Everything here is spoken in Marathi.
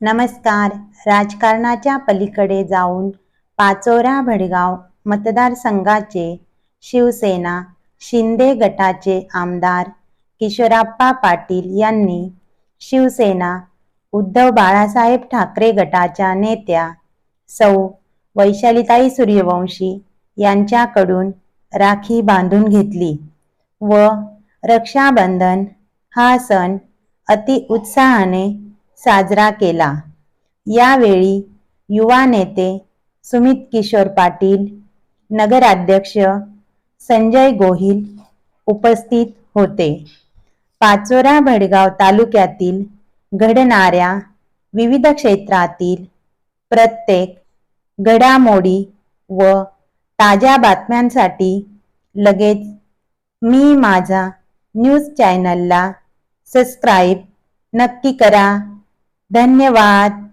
नमस्कार. राजकारणाच्या पलीकडे जाऊन पाचोरा भडगाव मतदारसंघाचे शिवसेना शिंदे गटाचे आमदार किशोराप्पा पाटील यांनी शिवसेना उद्धव बाळासाहेब ठाकरे गटाच्या नेत्या सौ वैशालीताई सूर्यवंशी यांच्याकडून राखी बांधून घेतली व रक्षाबंधन हा सण अति उत्साहाने साजरा केला. यावेळी युवा नेते सुमित किशोर पाटील नगराध्यक्ष संजय गोहिल उपस्थित होते. पाचोरा भडगाव तालुक्यातील घडणाऱ्या विविध क्षेत्रातील प्रत्येक घडामोडी व ताज्या बातम्यांसाठी लगेच मी माझा न्यूज चॅनलला सबस्क्राईब नक्की करा. धन्यवाद.